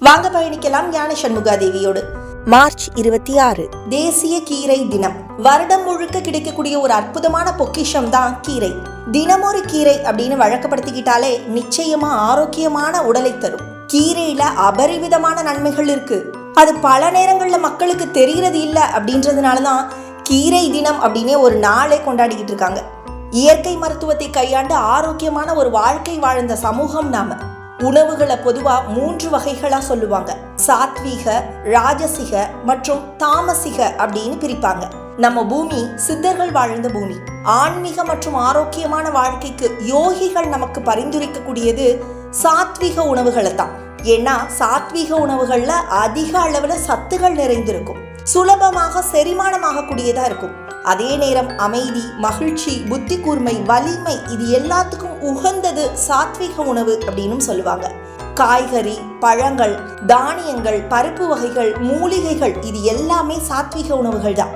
வாங்க பயணிக்கலாம் ஞான சண்முகாதேவியோடு மார்ச் இருபத்தி ஆறு தேசிய கீரை தினம். வருடம் முழுக்க கிடைக்கக்கூடிய ஒரு அற்புதமான பொக்கிஷம் தான் கீரை. தினமொரு கீரை அப்படின்னு வழக்கப்படுத்திக்கிட்டாலே நிச்சயமா ஆரோக்கியமான உடலை தரும். கீரையில அபரிவிதமான நன்மைகள் இருக்கு. அது பல நேரங்கள்ல மக்களுக்கு தெரியறது இல்ல அப்படின்றதுனால தான் கீரை தினம் அப்படின்னே ஒரு நாளே கொண்டாடிக்கிட்டு இருக்காங்க. இயற்கை மருத்துவத்தை கையாண்டு ஆரோக்கியமான ஒரு வாழ்க்கை வாழ்ந்த சமூகம் நாம. உணவுகளை பொதுவா மூன்று வகைகளா சொல்லுவாங்க. சாத்வீக ராஜசிக மற்றும் தாமசிக அப்படின்னு பிரிப்பாங்க. நம்ம பூமி சித்தர்கள் வாழ்ந்த பூமி. ஆன்மீக மற்றும் ஆரோக்கியமான வாழ்க்கைக்கு யோகிகள் நமக்கு பரிந்துரைக்கக்கூடியது சாத்வீக உணவுகளை தான். ஏன்னா சாத்வீக உணவுகள்ல அதிக அளவுல சத்துகள் நிறைந்திருக்கும். சுலபமாக செரிமானமாக கூடியதா இருக்கும். அதே நேரம் அமைதி மகிழ்ச்சி புத்தி கூர்மை வலிமை இது எல்லாத்துக்கும் உகந்தது சாத்விக உணவு அப்படின்னு சொல்லுவாங்க. காய்கறி பழங்கள் தானியங்கள் பருப்பு வகைகள் மூலிகைகள் இது எல்லாமே சாத்வீக உணவுகள் தான்.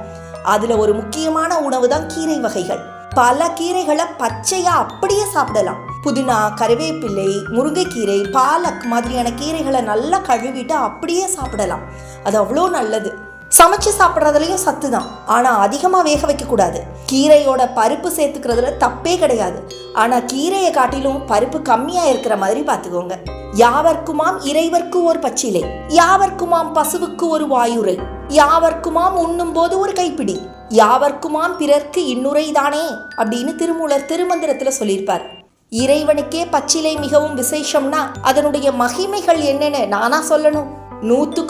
அதுல ஒரு முக்கியமான உணவு தான் கீரை வகைகள். பல கீரைகளை பச்சையா அப்படியே சாப்பிடலாம். புதினா கருவேப்பிள்ளை முருங்கைக்கீரை பாலக் மாதிரியான கீரைகளை நல்லா கழுவிட்டு அப்படியே சாப்பிடலாம். அது அவ்வளோ நல்லது. சமைச்சு சாப்பிட்றதுலையும் சத்து தான் ஆனால் அதிகமாக வேக வைக்கக்கூடாது. கீரையோட பருப்பு சேர்த்துக்கிறதுல தப்பே கிடையாது. ஆனால் கீரையை காட்டிலும் பருப்பு கம்மியாக இருக்கிற மாதிரி பார்த்துக்கோங்க. யாவர்க்குமாம் இறைவர்க்கு ஒரு பச்சிலை. யாவர்க்குமாம் பசுவுக்கு ஒரு வாயுரை யாவர்க்குமாம் உண்ணும் போது ஒரு கைப்பிடி. யாவர்க்குமாம் பிறர்க்கு இன்னுரை தானே? அப்படின்னு திருமூலர் திருமந்திரத்தில் சொல்லியிருப்பார். இறைவனுக்கே பச்சிலை மிகவும் விசேஷம்னா அதனுடைய மகிமைகள் என்னென்னு நானா சொல்லணும்.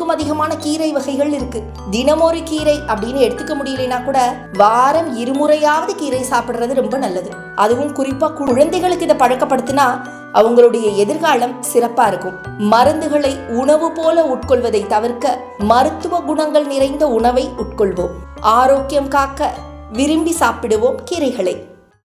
நூறுக்கும் அதிகமான கீரை வகைகள் இருக்கு. தினமொரு கீரை அப்படின்னு எடுத்துக்க முடியலனா கூட வாரம் இருமுறையாவது கீரை சாப்பிடுறது ரொம்ப நல்லது. அதுவும் குறிப்பா குழந்தைகளுக்கு இதை பழக்கப்படுத்தினா அவங்களுடைய எதிர்காலம் சிறப்பா இருக்கும். மருந்துகளை உணவு போல உட்கொள்வதை தவிர்க்க மருத்துவ குணங்கள் நிறைந்த உணவை உட்கொள்வோம். ஆரோக்கியம் காக்க விரும்பி சாப்பிடுவோம் கீரைகளை.